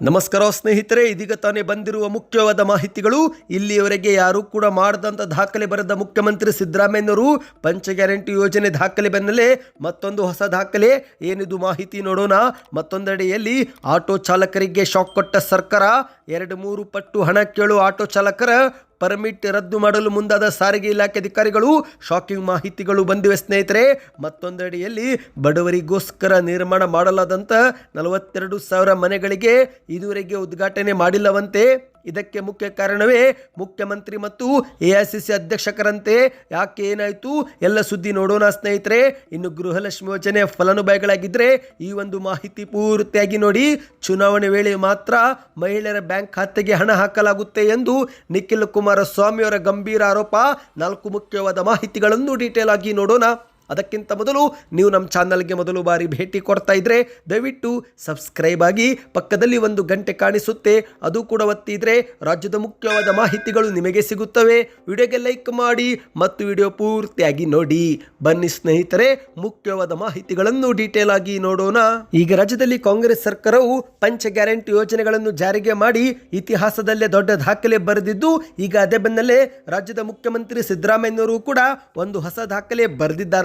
ನಮಸ್ಕಾರ ಸ್ನೇಹಿತರೆ, ಇದೀಗ ತಾನೇ ಬಂದಿರುವ ಮುಖ್ಯವಾದ ಮಾಹಿತಿಗಳು. ಇಲ್ಲಿಯವರೆಗೆ ಯಾರೂ ಕೂಡ ಮಾಡದಂತ ದಾಖಲೆ ಬರೆದ ಮುಖ್ಯಮಂತ್ರಿ ಸಿದ್ದರಾಮಯ್ಯನವರು ಪಂಚ ಗ್ಯಾರಂಟಿ ಯೋಜನೆ ದಾಖಲೆ ಬೆನ್ನಲ್ಲೇ ಮತ್ತೊಂದು ಹೊಸ ದಾಖಲೆ. ಏನಿದು ಮಾಹಿತಿ ನೋಡೋಣ. ಮತ್ತೊಂದೆಡೆಯಲ್ಲಿ ಆಟೋ ಚಾಲಕರಿಗೆ ಶಾಕ್ ಕೊಟ್ಟ ಸರ್ಕಾರ. ಎರಡು ಮೂರು ಪಟ್ಟು ಹಣ ಕೇಳು ಆಟೋ ಚಾಲಕರ ಪರ್ಮಿಟ್ ರದ್ದು ಮಾಡಲು ಮುಂದಾದ ಸಾರಿಗೆ ಇಲಾಖೆ ಅಧಿಕಾರಿಗಳು ಶಾಕಿಂಗ್ ಮಾಹಿತಿಗಳು ಬಂದಿವೆ ಸ್ನೇಹಿತರೆ. ಮತ್ತೊಂದೆಡೆಯಲ್ಲಿ ಬಡವರಿಗೋಸ್ಕರ ನಿರ್ಮಾಣ ಮಾಡಲಾದಂಥ ನಲವತ್ತೆರಡು ಸಾವಿರ ಮನೆಗಳಿಗೆ ಇದುವರೆಗೆ ಉದ್ಘಾಟನೆ ಮಾಡಿಲ್ಲವಂತೆ. ಇದಕ್ಕೆ ಮುಖ್ಯ ಕಾರಣವೇ ಮುಖ್ಯಮಂತ್ರಿ ಮತ್ತು ಎ ಐ ಸಿ ಸಿ ಅಧ್ಯಕ್ಷಕರಂತೆ ಯಾಕೆ ಏನಾಯಿತು? ಎಲ್ಲ ಸುದ್ದಿ ನೋಡೋಣ ಸ್ನೇಹಿತರೆ. ಇನ್ನು ಗೃಹಲಕ್ಷ್ಮಿ ಯೋಜನೆ ಫಲಾನುಭವಿಗಳಾಗಿದ್ದರೆ ಈ ಒಂದು ಮಾಹಿತಿ ಪೂರ್ತಿಯಾಗಿ ನೋಡಿ. ಚುನಾವಣೆ ವೇಳೆ ಮಾತ್ರ ಮಹಿಳೆಯರ ಬ್ಯಾಂಕ್ ಖಾತೆಗೆ ಹಣ ಹಾಕಲಾಗುತ್ತೆ ಎಂದು ನಿಖಿಲ್ ಕುಮಾರಸ್ವಾಮಿಯವರ ಗಂಭೀರ ಆರೋಪ. ನಾಲ್ಕು ಮುಖ್ಯವಾದ ಮಾಹಿತಿಗಳನ್ನು ಡೀಟೇಲ್ ಆಗಿ ನೋಡೋಣ. ಅದಕ್ಕಿಂತ ಮೊದಲು ನೀವು ನಮ್ಮ ಚಾನಲ್ಗೆ ಮೊದಲು ಬಾರಿ ಭೇಟಿ ಕೊಡ್ತಾ ಇದ್ರೆ ದಯವಿಟ್ಟು ಸಬ್ಸ್ಕ್ರೈಬ್ ಆಗಿ ಪಕ್ಕದಲ್ಲಿ ಒಂದು ಗಂಟೆ ಕಾಣಿಸುತ್ತೆ, ಅದು ಕೂಡ ಒತ್ತಿದ್ರೆ ರಾಜ್ಯದ ಮುಖ್ಯವಾದ ಮಾಹಿತಿಗಳು ನಿಮಗೆ ಸಿಗುತ್ತವೆ. ವಿಡಿಯೋಗೆ ಲೈಕ್ ಮಾಡಿ ಮತ್ತು ವಿಡಿಯೋ ಪೂರ್ತಿಯಾಗಿ ನೋಡಿ. ಬನ್ನಿ ಸ್ನೇಹಿತರೆ, ಮುಖ್ಯವಾದ ಮಾಹಿತಿಗಳನ್ನು ಡೀಟೇಲ್ ಆಗಿ ನೋಡೋಣ. ಈಗ ರಾಜ್ಯದಲ್ಲಿ ಕಾಂಗ್ರೆಸ್ ಸರ್ಕಾರವು ಪಂಚ ಗ್ಯಾರಂಟಿ ಯೋಜನೆಗಳನ್ನು ಜಾರಿಗೆ ಮಾಡಿ ಇತಿಹಾಸದಲ್ಲೇ ದೊಡ್ಡ ದಾಖಲೆ ಬರೆದಿದ್ದು, ಈಗ ಅದೇ ಬೆನ್ನಲ್ಲೇ ರಾಜ್ಯದ ಮುಖ್ಯಮಂತ್ರಿ ಸಿದ್ದರಾಮಯ್ಯನವರು ಕೂಡ ಒಂದು ಹೊಸ ದಾಖಲೆ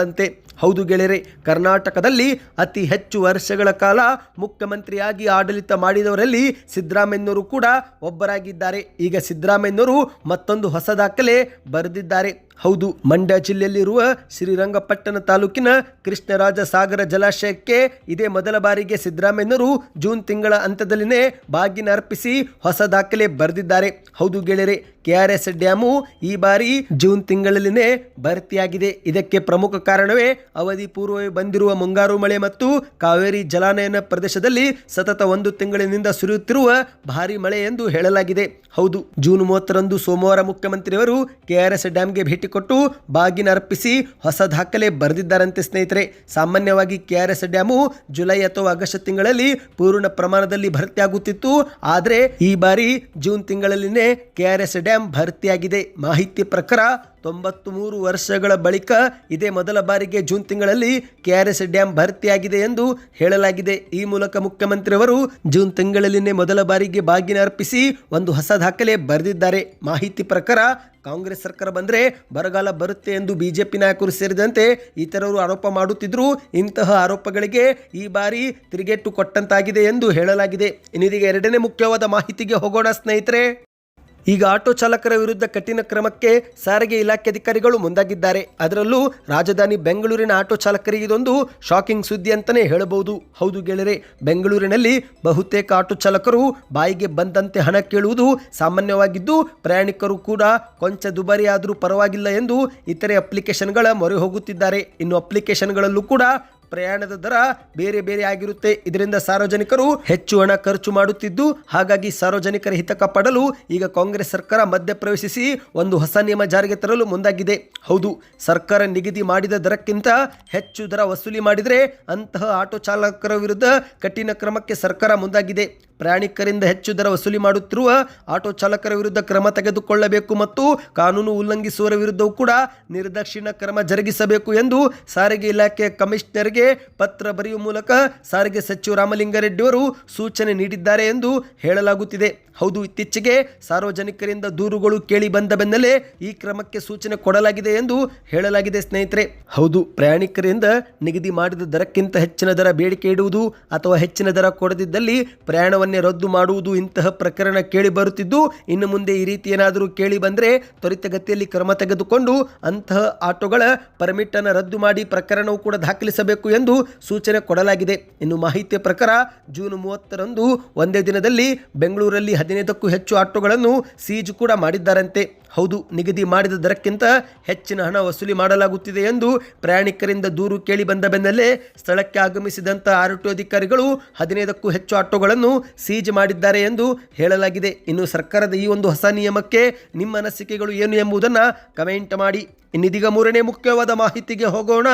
ಬರೆದಿದ್ದಾರಂತೆ ಹೌದು ಗೆಳೆಯರೆ, ಕರ್ನಾಟಕದಲ್ಲಿ ಅತಿ ಹೆಚ್ಚು ವರ್ಷಗಳ ಕಾಲ ಮುಖ್ಯಮಂತ್ರಿಯಾಗಿ ಆಡಳಿತ ಮಾಡಿದವರಲ್ಲಿ ಸಿದ್ದರಾಮಯ್ಯನವರು ಕೂಡ ಒಬ್ಬರಾಗಿದ್ದಾರೆ. ಈಗ ಸಿದ್ದರಾಮಯ್ಯನವರು ಮತ್ತೊಂದು ಹೊಸ ದಾಖಲೆ ಬರೆದಿದ್ದಾರೆ. ಹೌದು, ಮಂಡ್ಯ ಜಿಲ್ಲೆಯಲ್ಲಿರುವ ಶ್ರೀರಂಗಪಟ್ಟಣ ತಾಲೂಕಿನ ಕೃಷ್ಣರಾಜ ಸಾಗರ ಜಲಾಶಯಕ್ಕೆ ಇದೇ ಮೊದಲ ಬಾರಿಗೆ ಸಿದ್ದರಾಮಯ್ಯನವರು ಜೂನ್ ತಿಂಗಳ ಅಂತ್ಯದಲ್ಲಿನೇ ಬಾಗಿನ ಅರ್ಪಿಸಿ ಹೊಸ ದಾಖಲೆ ಬರೆದಿದ್ದಾರೆ. ಹೌದು ಗೆಳೆಯರೆ ಕೆಆರ್ಎಸ್ ಡ್ಯಾಮು ಈ ಬಾರಿ ಜೂನ್ ತಿಂಗಳಲ್ಲಿನೇ ಭರ್ತಿಯಾಗಿದೆ. ಇದಕ್ಕೆ ಪ್ರಮುಖ ಕಾರಣವೇ ಅವಧಿ ಪೂರ್ವವೇ ಬಂದಿರುವ ಮುಂಗಾರು ಮಳೆ ಮತ್ತು ಕಾವೇರಿ ಜಲಾನಯನ ಪ್ರದೇಶದಲ್ಲಿ ಸತತ ಒಂದು ತಿಂಗಳಿನಿಂದ ಸುರಿಯುತ್ತಿರುವ ಭಾರಿ ಮಳೆ ಎಂದು ಹೇಳಲಾಗಿದೆ. ಹೌದು, ಜೂನ್ ಮೂವತ್ತರಂದು ಸೋಮವಾರ ಮುಖ್ಯಮಂತ್ರಿಯವರು ಕೆಆರ್ಎಸ್ ಡ್ಯಾಮ್ಗೆ ಭೇಟಿ ಕೊಟ್ಟು ಬಾಗಿನ ಅರ್ಪಿಸಿ ಹೊಸ ದಾಖಲೆ ಬರೆದಿದ್ದಾರಂತೆ ಸ್ನೇಹಿತರೆ. ಸಾಮಾನ್ಯವಾಗಿ ಕೆಆರ್ಎಸ್ ಡ್ಯಾಮು ಜುಲೈ ಅಥವಾ ಆಗಸ್ಟ್ ತಿಂಗಳಲ್ಲಿ ಪೂರ್ಣ ಪ್ರಮಾಣದಲ್ಲಿ ಭರ್ತಿಯಾಗುತ್ತಿತ್ತು ಆದರೆ ಈ ಬಾರಿ ಜೂನ್ ತಿಂಗಳಲ್ಲಿನೇ ಕೆಆರ್ಎಸ್ ಡ್ಯಾಮ್ ಭರ್ತಿಯಾಗಿದೆ. ಮಾಹಿತಿ ಪ್ರಕಾರ ತೊಂಬತ್ತು ಮೂರು ವರ್ಷಗಳ ಬಳಿಕ ಇದೇ ಮೊದಲ ಬಾರಿಗೆ ಜೂನ್ ತಿಂಗಳಲ್ಲಿ ಕೆಆರ್ಎಸ್ ಡ್ಯಾಂ ಭರ್ತಿಯಾಗಿದೆ ಎಂದು ಹೇಳಲಾಗಿದೆ. ಈ ಮೂಲಕ ಮುಖ್ಯಮಂತ್ರಿಯವರು ಜೂನ್ ತಿಂಗಳಲ್ಲಿನೇ ಮೊದಲ ಬಾರಿಗೆ ಬಾಗಿನ ಅರ್ಪಿಸಿ ಒಂದು ಹೊಸ ದಾಖಲೆ ಬರೆದಿದ್ದಾರೆ. ಮಾಹಿತಿ ಪ್ರಕಾರ, ಕಾಂಗ್ರೆಸ್ ಸರ್ಕಾರ ಬಂದರೆ ಬರಗಾಲ ಬರುತ್ತೆ ಎಂದು ಬಿಜೆಪಿ ನಾಯಕರು ಸೇರಿದಂತೆ ಇತರರು ಆರೋಪ ಮಾಡುತ್ತಿದ್ದರು ಇಂತಹ ಆರೋಪಗಳಿಗೆ ಈ ಬಾರಿ ತಿರುಗೇಟು ಕೊಟ್ಟಂತಾಗಿದೆ ಎಂದು ಹೇಳಲಾಗಿದೆ. ಇನ್ನಿದೀಗ ಎರಡನೇ ಮುಖ್ಯವಾದ ಮಾಹಿತಿಗೆ ಹೋಗೋಣ ಸ್ನೇಹಿತರೆ. ಈಗ ಆಟೋ ಚಾಲಕರ ವಿರುದ್ಧ ಕಠಿಣ ಕ್ರಮಕ್ಕೆ ಸಾರಿಗೆ ಇಲಾಖೆ ಅಧಿಕಾರಿಗಳು ಮುಂದಾಗಿದ್ದಾರೆ. ಅದರಲ್ಲೂ ರಾಜಧಾನಿ ಬೆಂಗಳೂರಿನ ಆಟೋ ಚಾಲಕರಿಗೆ ಇದೊಂದು ಶಾಕಿಂಗ್ ಸುದ್ದಿ ಅಂತಲೇ ಹೇಳಬಹುದು. ಹೌದು ಗೆಳೆರೆ ಬೆಂಗಳೂರಿನಲ್ಲಿ ಬಹುತೇಕ ಆಟೋ ಚಾಲಕರು ಬಾಯಿಗೆ ಬಂದಂತೆ ಹಣ ಕೇಳುವುದು ಸಾಮಾನ್ಯವಾಗಿದ್ದು, ಪ್ರಯಾಣಿಕರು ಕೂಡ ಕೊಂಚ ದುಬಾರಿ ಆದರೂ ಪರವಾಗಿಲ್ಲ ಎಂದು ಇತರೆ ಅಪ್ಲಿಕೇಶನ್ಗಳ ಮೊರೆ ಹೋಗುತ್ತಿದ್ದಾರೆ. ಇನ್ನು ಅಪ್ಲಿಕೇಶನ್ಗಳಲ್ಲೂ ಕೂಡ ಪ್ರಯಾಣದ ದರ ಬೇರೆ ಬೇರೆ ಆಗಿರುತ್ತೆ. ಇದರಿಂದ ಸಾರ್ವಜನಿಕರು ಹೆಚ್ಚು ಹಣ ಖರ್ಚು ಮಾಡುತ್ತಿದ್ದು, ಹಾಗಾಗಿ ಸಾರ್ವಜನಿಕರ ಹಿತ ಕಾಪಾಡಲು ಈಗ ಕಾಂಗ್ರೆಸ್ ಸರ್ಕಾರ ಮಧ್ಯಪ್ರವೇಶಿಸಿ ಒಂದು ಹೊಸ ನಿಯಮ ಜಾರಿಗೆ ತರಲು ಮುಂದಾಗಿದೆ. ಹೌದು, ಸರ್ಕಾರ ನಿಗದಿ ಮಾಡಿದ ದರಕ್ಕಿಂತ ಹೆಚ್ಚು ದರ ವಸೂಲಿ ಮಾಡಿದರೆ ಅಂತಹ ಆಟೋ ಚಾಲಕರ ವಿರುದ್ಧ ಕಠಿಣ ಕ್ರಮಕ್ಕೆ ಸರ್ಕಾರ ಮುಂದಾಗಿದೆ. ಪ್ರಯಾಣಿಕರಿಂದ ಹೆಚ್ಚು ದರ ವಸೂಲಿ ಮಾಡುತ್ತಿರುವ ಆಟೋ ಚಾಲಕರ ವಿರುದ್ಧ ಕ್ರಮ ತೆಗೆದುಕೊಳ್ಳಬೇಕು ಮತ್ತು ಕಾನೂನು ಉಲ್ಲಂಘಿಸುವವರ ವಿರುದ್ಧವೂ ಕೂಡ ನಿರ್ದಾಕ್ಷಿಣ್ಯ ಕ್ರಮ ಜರುಗಿಸಬೇಕು ಎಂದು ಸಾರಿಗೆ ಇಲಾಖೆ ಕಮಿಷನರ್ಗೆ ಪತ್ರ ಬರೆಯುವ ಮೂಲಕ ಸಾರಿಗೆ ಸಚಿವ ರಾಮಲಿಂಗಾರೆಡ್ಡಿ ಅವರು ಸೂಚನೆ ನೀಡಿದ್ದಾರೆ ಎಂದು ಹೇಳಲಾಗುತ್ತಿದೆ. ಹೌದು, ಇತ್ತೀಚೆಗೆ ಸಾರ್ವಜನಿಕರಿಂದ ದೂರುಗಳು ಕೇಳಿ ಬಂದ ಬೆನ್ನಲ್ಲೇ ಈ ಕ್ರಮಕ್ಕೆ ಸೂಚನೆ ಕೊಡಲಾಗಿದೆ ಎಂದು ಹೇಳಲಾಗಿದೆ ಸ್ನೇಹಿತರೆ. ಹೌದು, ಪ್ರಯಾಣಿಕರಿಂದ ನಿಗದಿ ಮಾಡಿದ ದರಕ್ಕಿಂತ ಹೆಚ್ಚಿನ ದರ ಬೇಡಿಕೆ ಇಡುವುದು ಅಥವಾ ಹೆಚ್ಚಿನ ದರ ಕೊಡದಿದ್ದಲ್ಲಿ ಪ್ರಯಾಣವನ್ನೇ ರದ್ದು ಮಾಡುವುದು ಇಂತಹ ಪ್ರಕರಣ ಕೇಳಿ ಬರುತ್ತಿದ್ದು, ಇನ್ನು ಮುಂದೆ ಈ ರೀತಿ ಏನಾದರೂ ಕೇಳಿ ಬಂದರೆ ತ್ವರಿತಗತಿಯಲ್ಲಿ ಕ್ರಮ ತೆಗೆದುಕೊಂಡು ಅಂತಹ ಆಟೋಗಳ ಪರ್ಮಿಟ್ ಅನ್ನು ರದ್ದು ಮಾಡಿ ಪ್ರಕರಣವು ಕೂಡ ದಾಖಲಿಸಬೇಕು ಎಂದು ಸೂಚನೆ ಕೊಡಲಾಗಿದೆ. ಇನ್ನು ಮಾಹಿತಿಯ ಪ್ರಕಾರ ಜೂನ್ ಮೂವತ್ತರಂದು ಒಂದೇ ದಿನದಲ್ಲಿ ಬೆಂಗಳೂರಲ್ಲಿ ಹದಿನೈದಕ್ಕೂ ಹೆಚ್ಚು ಆಟೋಗಳನ್ನು ಸೀಜ್ ಕೂಡ ಮಾಡಿದ್ದಾರಂತೆ. ಹೌದು, ನಿಗದಿ ಮಾಡಿದ ದರಕ್ಕಿಂತ ಹೆಚ್ಚಿನ ಹಣ ವಸೂಲಿ ಮಾಡಲಾಗುತ್ತಿದೆ ಎಂದು ಪ್ರಯಾಣಿಕರಿಂದ ದೂರು ಕೇಳಿ ಬಂದ ಬೆನ್ನಲ್ಲೇ ಸ್ಥಳಕ್ಕೆ ಆಗಮಿಸಿದಂಥ ಆರ್ಟಿಒ ಅಧಿಕಾರಿಗಳು ಹದಿನೈದಕ್ಕೂ ಹೆಚ್ಚು ಆಟೋಗಳನ್ನು ಸೀಜ್ ಮಾಡಿದ್ದಾರೆ ಎಂದು ಹೇಳಲಾಗಿದೆ. ಇನ್ನು ಸರ್ಕಾರದ ಈ ಒಂದು ಹೊಸ ನಿಯಮಕ್ಕೆ ನಿಮ್ಮ ಅನಿಸಿಕೆಗಳು ಏನು ಎಂಬುದನ್ನು ಕಮೆಂಟ್ ಮಾಡಿ. ಇನ್ನಿದೀಗ ಮೂರನೇ ಮುಖ್ಯವಾದ ಮಾಹಿತಿಗೆ ಹೋಗೋಣ.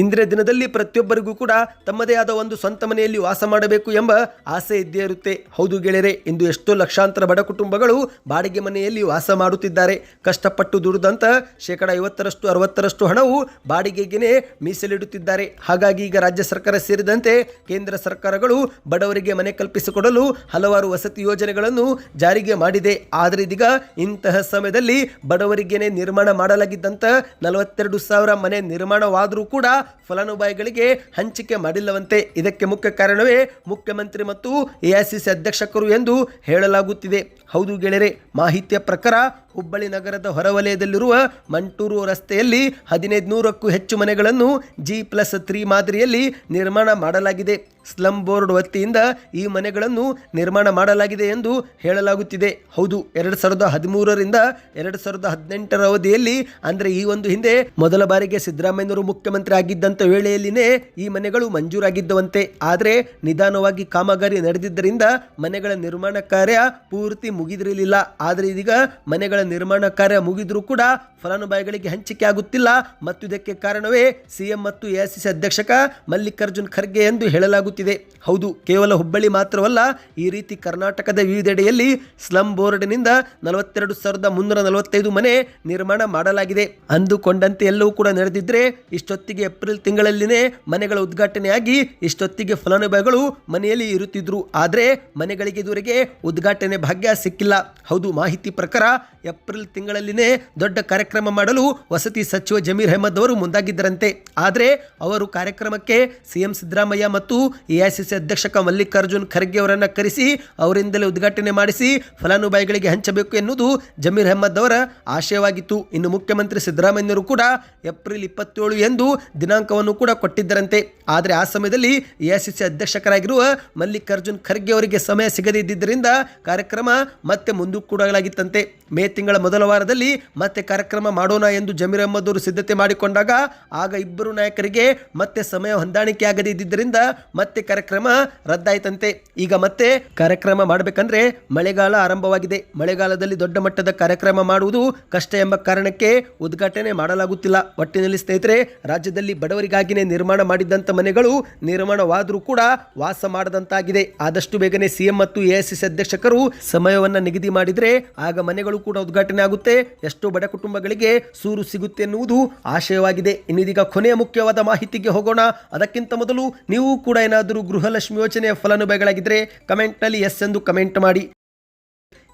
ಇಂದಿನ ದಿನದಲ್ಲಿ ಪ್ರತಿಯೊಬ್ಬರಿಗೂ ಕೂಡ ತಮ್ಮದೇ ಆದ ಒಂದು ಸ್ವಂತ ಮನೆಯಲ್ಲಿ ವಾಸ ಮಾಡಬೇಕು ಎಂಬ ಆಸೆ ಇದ್ದೇ ಇರುತ್ತೆ. ಹೌದು ಗೆಳೆಯರೆ, ಇಂದು ಎಷ್ಟೋ ಲಕ್ಷಾಂತರ ಬಡ ಕುಟುಂಬಗಳು ಬಾಡಿಗೆ ಮನೆಯಲ್ಲಿ ವಾಸ ಮಾಡುತ್ತಿದ್ದಾರೆ. ಕಷ್ಟಪಟ್ಟು ದುಡಿದಂತ ಶೇಕಡ ಐವತ್ತರಷ್ಟು, ಅರವತ್ತರಷ್ಟು ಹಣವು ಬಾಡಿಗೆಗೆ ಮೀಸಲಿಡುತ್ತಿದ್ದಾರೆ. ಹಾಗಾಗಿ ಈಗ ರಾಜ್ಯ ಸರ್ಕಾರ ಸೇರಿದಂತೆ ಕೇಂದ್ರ ಸರ್ಕಾರಗಳು ಬಡವರಿಗೆ ಮನೆ ಕಲ್ಪಿಸಿಕೊಡಲು ಹಲವಾರು ವಸತಿ ಯೋಜನೆಗಳನ್ನು ಜಾರಿಗೆ ಮಾಡಿದೆ. ಆದರೆ ಇದೀಗ ಇಂತಹ ಸಮಯದಲ್ಲಿ ಬಡವರಿಗೇನೆ ನಿರ್ಮಾಣ ಮಾಡಲಾಗಿದ್ದಂತ ನಲವತ್ತೆರಡು ಸಾವಿರ ಮನೆ ನಿರ್ಮಾಣವಾದರೂ ಕೂಡ ಫಲಾನುಭವಿಗಳಿಗೆ ಹಂಚಿಕೆ ಮಾಡಿಲ್ಲವಂತೆ. ಇದಕ್ಕೆ ಮುಖ್ಯ ಕಾರಣವೇ ಮುಖ್ಯಮಂತ್ರಿ ಮತ್ತು ಎಐಸಿಸಿ ಅಧ್ಯಕ್ಷಕರು ಎಂದು ಹೇಳಲಾಗುತ್ತಿದೆ. ಹೌದು ಗೆಳೆಯರೆ, ಮಾಹಿತಿಯ ಪ್ರಕಾರ ಹುಬ್ಬಳ್ಳಿ ನಗರದ ಹೊರವಲಯದಲ್ಲಿರುವ ಮಂಟೂರು ರಸ್ತೆಯಲ್ಲಿ ಹದಿನೈದು ನೂರಕ್ಕೂ ಹೆಚ್ಚು ಮನೆಗಳನ್ನು ಜಿ ಪ್ಲಸ್ ತ್ರೀ ಮಾದರಿಯಲ್ಲಿ ನಿರ್ಮಾಣ ಮಾಡಲಾಗಿದೆ. ಸ್ಲಂ ಬೋರ್ಡ್ ವತಿಯಿಂದ ಈ ಮನೆಗಳನ್ನು ನಿರ್ಮಾಣ ಮಾಡಲಾಗಿದೆ ಎಂದು ಹೇಳಲಾಗುತ್ತಿದೆ. ಹೌದು, ಎರಡು ಸಾವಿರದ ಹದಿಮೂರರಿಂದ ಎರಡು ಸಾವಿರದ ಹದಿನೆಂಟರ ಅವಧಿಯಲ್ಲಿ, ಅಂದರೆ ಈ ಒಂದು ಹಿಂದೆ ಮೊದಲ ಬಾರಿಗೆ ಸಿದ್ದರಾಮಯ್ಯನವರು ಮುಖ್ಯಮಂತ್ರಿ ಆಗಿದ್ದಂಥ ವೇಳೆಯಲ್ಲಿನೇ ಈ ಮನೆಗಳು ಮಂಜೂರಾಗಿದ್ದವಂತೆ. ಆದರೆ ನಿಧಾನವಾಗಿ ಕಾಮಗಾರಿ ನಡೆದಿದ್ದರಿಂದ ಮನೆಗಳ ನಿರ್ಮಾಣ ಕಾರ್ಯ ಪೂರ್ತಿ ಮುಗಿದಿರಲಿಲ್ಲ. ಆದರೆ ಇದೀಗ ಮನೆಗಳ ನಿರ್ಮಾಣ ಕಾರ್ಯ ಮುಗಿದರೂ ಕೂಡ ಫಲಾನುಭವಿಗಳಿಗೆ ಹಂಚಿಕೆ ಆಗುತ್ತಿಲ್ಲ. ಮತ್ತು ಇದಕ್ಕೆ ಕಾರಣವೇ ಸಿಎಂ ಮತ್ತು ಎಐಸಿಸಿ ಅಧ್ಯಕ್ಷಕ ಮಲ್ಲಿಕಾರ್ಜುನ್ ಖರ್ಗೆ ಎಂದು ಹೇಳಲಾಗುತ್ತಿದೆ. ಹೌದು, ಕೇವಲ ಹುಬ್ಬಳ್ಳಿ ಮಾತ್ರವಲ್ಲ, ಈ ರೀತಿ ಕರ್ನಾಟಕದ ವಿವಿಧೆಡೆಯಲ್ಲಿ ಸ್ಲಂ ಬೋರ್ಡ್ನಿಂದ ನಲವತ್ತೆರಡು ಸಾವಿರದ ಮುನ್ನೂರ ನಲವತ್ತೈದು ಮನೆ ನಿರ್ಮಾಣ ಮಾಡಲಾಗಿದೆ. ಅಂದುಕೊಂಡಂತೆ ಎಲ್ಲವೂ ಕೂಡ ನಡೆದಿದ್ರೆ ಇಷ್ಟೊತ್ತಿಗೆ ಏಪ್ರಿಲ್ ತಿಂಗಳಲ್ಲಿನೇ ಮನೆಗಳ ಉದ್ಘಾಟನೆಯಾಗಿ ಇಷ್ಟೊತ್ತಿಗೆ ಫಲಾನುಭವಿಗಳು ಮನೆಯಲ್ಲಿ ಇರುತ್ತಿದ್ರು. ಆದರೆ ಮನೆಗಳಿಗೆ ಇದುವರೆಗೆ ಉದ್ಘಾಟನೆ ಭಾಗ್ಯ ಸಿಕ್ಕಿಲ್ಲ. ಹೌದು, ಮಾಹಿತಿ ಪ್ರಕಾರ ಏಪ್ರಿಲ್ ತಿಂಗಳಲ್ಲಿನೇ ದೊಡ್ಡ ಕಾರ್ಯಕ್ರಮ ಮಾಡಲು ವಸತಿ ಸಚಿವ ಜಮೀರ್ ಅಹಮದ್ ಅವರು ಮುಂದಾಗಿದ್ದರಂತೆ. ಆದರೆ ಅವರು ಕಾರ್ಯಕ್ರಮಕ್ಕೆ ಸಿಎಂ ಸಿದ್ದರಾಮಯ್ಯ ಮತ್ತು ಎಐಸಿಸಿ ಅಧ್ಯಕ್ಷಕ ಮಲ್ಲಿಕಾರ್ಜುನ್ ಖರ್ಗೆ ಅವರನ್ನು ಕರೆಸಿ ಅವರಿಂದಲೇ ಉದ್ಘಾಟನೆ ಮಾಡಿಸಿ ಫಲಾನುಭವಿಗಳಿಗೆ ಹಂಚಬೇಕು ಎನ್ನುವುದು ಜಮೀರ್ ಅಹಮದ್ ಅವರ ಆಶಯವಾಗಿತ್ತು. ಇನ್ನು ಮುಖ್ಯಮಂತ್ರಿ ಸಿದ್ದರಾಮಯ್ಯರು ಕೂಡ ಏಪ್ರಿಲ್ ಇಪ್ಪತ್ತೇಳು ಎಂದು ದಿನಾಂಕವನ್ನು ಕೂಡ ಕೊಟ್ಟಿದ್ದರಂತೆ. ಆದರೆ ಆ ಸಮಯದಲ್ಲಿ ಎಐಸಿಸಿ ಅಧ್ಯಕ್ಷಕರಾಗಿರುವ ಮಲ್ಲಿಕಾರ್ಜುನ್ ಖರ್ಗೆ ಅವರಿಗೆ ಸಮಯ ಸಿಗದೇ ಇದ್ದಿದ್ದರಿಂದ ಕಾರ್ಯಕ್ರಮ ಮತ್ತೆ ಮುಂದೂಡಲಾಗಿತ್ತಂತೆ ಮೇ ತಿಂಗಳ ಮೊದಲ ವಾರದಲ್ಲಿ ಮತ್ತೆ ಕಾರ್ಯಕ್ರಮ ಮಾಡೋಣ ಎಂದು ಜಮೀರ್ ಅಹಮದ್ ಅವರು ಸಿದ್ಧತೆ ಮಾಡಿಕೊಂಡಾಗ, ಆಗ ಇಬ್ಬರು ನಾಯಕರಿಗೆ ಮತ್ತೆ ಸಮಯ ಹೊಂದಾಣಿಕೆ ಆಗದೇ ಇದ್ದಿದ್ದರಿಂದ ಮತ್ತೆ ಕಾರ್ಯಕ್ರಮ ರದ್ದಾಯಿತಂತೆ. ಈಗ ಮತ್ತೆ ಕಾರ್ಯಕ್ರಮ ಮಾಡಬೇಕಂದ್ರೆ ಮಳೆಗಾಲ ಆರಂಭವಾಗಿದೆ. ಮಳೆಗಾಲದಲ್ಲಿ ದೊಡ್ಡ ಮಟ್ಟದ ಕಾರ್ಯಕ್ರಮ ಮಾಡುವುದು ಕಷ್ಟ ಎಂಬ ಕಾರಣಕ್ಕೆ ಉದ್ಘಾಟನೆ ಮಾಡಲಾಗುತ್ತಿಲ್ಲ. ಒಟ್ಟಿನಲ್ಲಿ ಸ್ನೇಹಿತರೆ, ರಾಜ್ಯದಲ್ಲಿ ಬಡವರಿಗಾಗಿನೇ ನಿರ್ಮಾಣ ಮಾಡಿದ್ದಂಥ ಮನೆಗಳು ನಿರ್ಮಾಣವಾದರೂ ಕೂಡ ವಾಸ ಮಾಡದಂತಾಗಿದೆ. ಆದಷ್ಟು ಬೇಗನೆ ಸಿಎಂ ಮತ್ತು ಎಐಸಿಸಿ ಅಧ್ಯಕ್ಷಕರು ಸಮಯವನ್ನ ನಿಗದಿ ಮಾಡಿದರೆ ಆಗ ಮನೆಗಳು ಕೂಡ ಉದ್ಘಾಟನೆ ಆಗುತ್ತೆ. ಎಷ್ಟೋ ಬಡ ಕುಟುಂಬಗಳಿಗೆ ಸೂರು ಸಿಗುತ್ತೆ ಎನ್ನುವುದು ಆಶಯವಾಗಿದೆ. ಇನ್ನಿದೀಗ ಕೊನೆಯ ಮುಖ್ಯವಾದ ಮಾಹಿತಿಗೆ ಹೋಗೋಣ. ಅದಕ್ಕಿಂತ ಮೊದಲು ನೀವು ಕೂಡ ಏನಾದರೂ ಗೃಹಲಕ್ಷ್ಮಿ ಯೋಜನೆಯ ಫಲಾನುಭವಿಗಳಾಗಿದ್ದರೆ ಕಮೆಂಟ್ನಲ್ಲಿ ಎಸ್ ಎಂದು ಕಮೆಂಟ್ ಮಾಡಿ.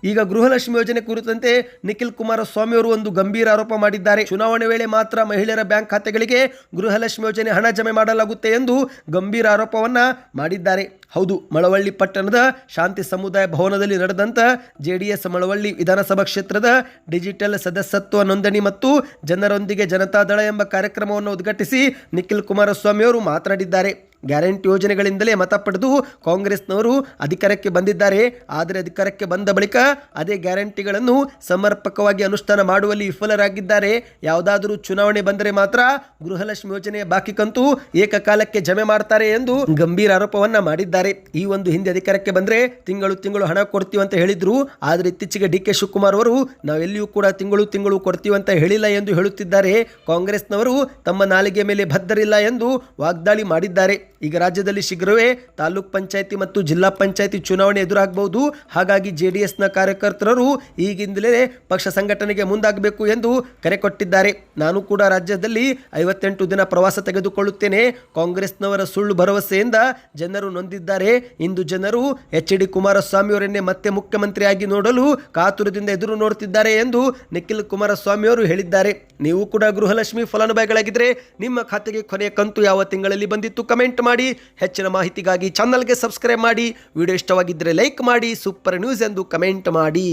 ಈಗ ಗೃಹಲಕ್ಷ್ಮಿ ಯೋಜನೆ ಕುರಿತಂತೆ ನಿಖಿಲ್ ಕುಮಾರಸ್ವಾಮಿ ಅವರು ಒಂದು ಗಂಭೀರ ಆರೋಪ ಮಾಡಿದ್ದಾರೆ. ಚುನಾವಣೆ ವೇಳೆ ಮಾತ್ರ ಮಹಿಳೆಯರ ಬ್ಯಾಂಕ್ ಖಾತೆಗಳಿಗೆ ಗೃಹಲಕ್ಷ್ಮಿ ಯೋಜನೆ ಹಣ ಜಮೆ ಮಾಡಲಾಗುತ್ತೆ ಎಂದು ಗಂಭೀರ ಆರೋಪವನ್ನ ಮಾಡಿದ್ದಾರೆ. ಹೌದು, ಮಳವಳ್ಳಿ ಪಟ್ಟಣದ ಶಾಂತಿ ಸಮುದಾಯ ಭವನದಲ್ಲಿ ನಡೆದಂತ ಜೆಡಿಎಸ್ ಮಳವಳ್ಳಿ ವಿಧಾನಸಭಾ ಕ್ಷೇತ್ರದ ಡಿಜಿಟಲ್ ಸದಸ್ಯತ್ವ ನೋಂದಣಿ ಮತ್ತು ಜನರೊಂದಿಗೆ ಜನತಾದಳ ಎಂಬ ಕಾರ್ಯಕ್ರಮವನ್ನು ಉದ್ಘಾಟಿಸಿ ನಿಖಿಲ್ ಕುಮಾರಸ್ವಾಮಿ ಅವರು ಮಾತನಾಡಿದ್ದಾರೆ. ಗ್ಯಾರಂಟಿ ಯೋಜನೆಗಳಿಂದಲೇ ಮತ ಪಡೆದು ಕಾಂಗ್ರೆಸ್ನವರು ಅಧಿಕಾರಕ್ಕೆ ಬಂದಿದ್ದಾರೆ. ಆದರೆ ಅಧಿಕಾರಕ್ಕೆ ಬಂದ ಬಳಿಕ ಅದೇ ಗ್ಯಾರಂಟಿಗಳನ್ನು ಸಮರ್ಪಕವಾಗಿ ಅನುಷ್ಠಾನ ಮಾಡುವಲ್ಲಿ ವಿಫಲರಾಗಿದ್ದಾರೆ. ಯಾವುದಾದರೂ ಚುನಾವಣೆ ಬಂದರೆ ಮಾತ್ರ ಗೃಹಲಕ್ಷ್ಮಿ ಯೋಜನೆಯ ಬಾಕಿ ಕಂತು ಏಕಕಾಲಕ್ಕೆ ಜಮೆ ಮಾಡ್ತಾರೆ ಎಂದು ಗಂಭೀರ ಆರೋಪವನ್ನು ಮಾಡಿದ್ದಾರೆ. ಈ ಒಂದು ಹಿಂದೆ ಅಧಿಕಾರಕ್ಕೆ ಬಂದರೆ ತಿಂಗಳು ತಿಂಗಳು ಹಣ ಕೊಡ್ತೀವಿ ಅಂತ ಹೇಳಿದ್ರು. ಆದರೆ ಇತ್ತೀಚೆಗೆ ಡಿ ಕೆ ಶಿವಕುಮಾರ್ ಅವರು ನಾವೆಲ್ಲಿಯೂ ಕೂಡ ತಿಂಗಳು ತಿಂಗಳು ಕೊಡ್ತೀವಿ ಅಂತ ಹೇಳಿಲ್ಲ ಎಂದು ಹೇಳುತ್ತಿದ್ದಾರೆ. ಕಾಂಗ್ರೆಸ್ನವರು ತಮ್ಮ ನಾಲಿಗೆ ಮೇಲೆ ಬದ್ಧರಿಲ್ಲ ಎಂದು ವಾಗ್ದಾಳಿ ಮಾಡಿದ್ದಾರೆ. ಈಗ ರಾಜ್ಯದಲ್ಲಿ ಶೀಘ್ರವೇ ತಾಲೂಕ್ ಪಂಚಾಯಿತಿ ಮತ್ತು ಜಿಲ್ಲಾ ಪಂಚಾಯಿತಿ ಚುನಾವಣೆ ಎದುರಾಗಬಹುದು. ಹಾಗಾಗಿ ಜೆ ಡಿ ಎಸ್ನ ಕಾರ್ಯಕರ್ತರು ಈಗಿಂದಲೇ ಪಕ್ಷ ಸಂಘಟನೆಗೆ ಮುಂದಾಗಬೇಕು ಎಂದು ಕರೆ ಕೊಟ್ಟಿದ್ದಾರೆ. ನಾನು ಕೂಡ ರಾಜ್ಯದಲ್ಲಿ ಐವತ್ತೆಂಟು ದಿನ ಪ್ರವಾಸ ತೆಗೆದುಕೊಳ್ಳುತ್ತೇನೆ. ಕಾಂಗ್ರೆಸ್ನವರ ಸುಳ್ಳು ಭರವಸೆಯಿಂದ ಜನರು ನೊಂದಿದ್ದಾರೆ. ಇಂದು ಜನರು ಎಚ್ ಡಿ ಕುಮಾರಸ್ವಾಮಿ ಅವರನ್ನೇ ಮತ್ತೆ ಮುಖ್ಯಮಂತ್ರಿಯಾಗಿ ನೋಡಲು ಕಾತುರದಿಂದ ಎದುರು ನೋಡುತ್ತಿದ್ದಾರೆ ಎಂದು ನಿಖಿಲ್ ಕುಮಾರಸ್ವಾಮಿ ಅವರು ಹೇಳಿದ್ದಾರೆ. ನೀವು ಕೂಡ ಗೃಹಲಕ್ಷ್ಮಿ ಫಲಾನುಭವಿಗಳಾಗಿದ್ದರೆ ನಿಮ್ಮ ಖಾತೆಗೆ ಕೊನೆಯ ಕಂತು ಯಾವ ತಿಂಗಳಲ್ಲಿ ಬಂದಿತ್ತು? ಕಮೆಂಟ್ ಮಾಡಿ ಹೆಚ್ಚಿನ ಮಾಹಿತಿಗಾಗಿ ಚಾನಲ್ಗೆ ಸಬ್ಸ್ಕ್ರೈಬ್ ಮಾಡಿ. ವಿಡಿಯೋ ಇಷ್ಟವಾಗಿದ್ದರೆ ಲೈಕ್ ಮಾಡಿ. ಸೂಪರ್ ನ್ಯೂಸ್ ಎಂದು ಕಮೆಂಟ್ ಮಾಡಿ.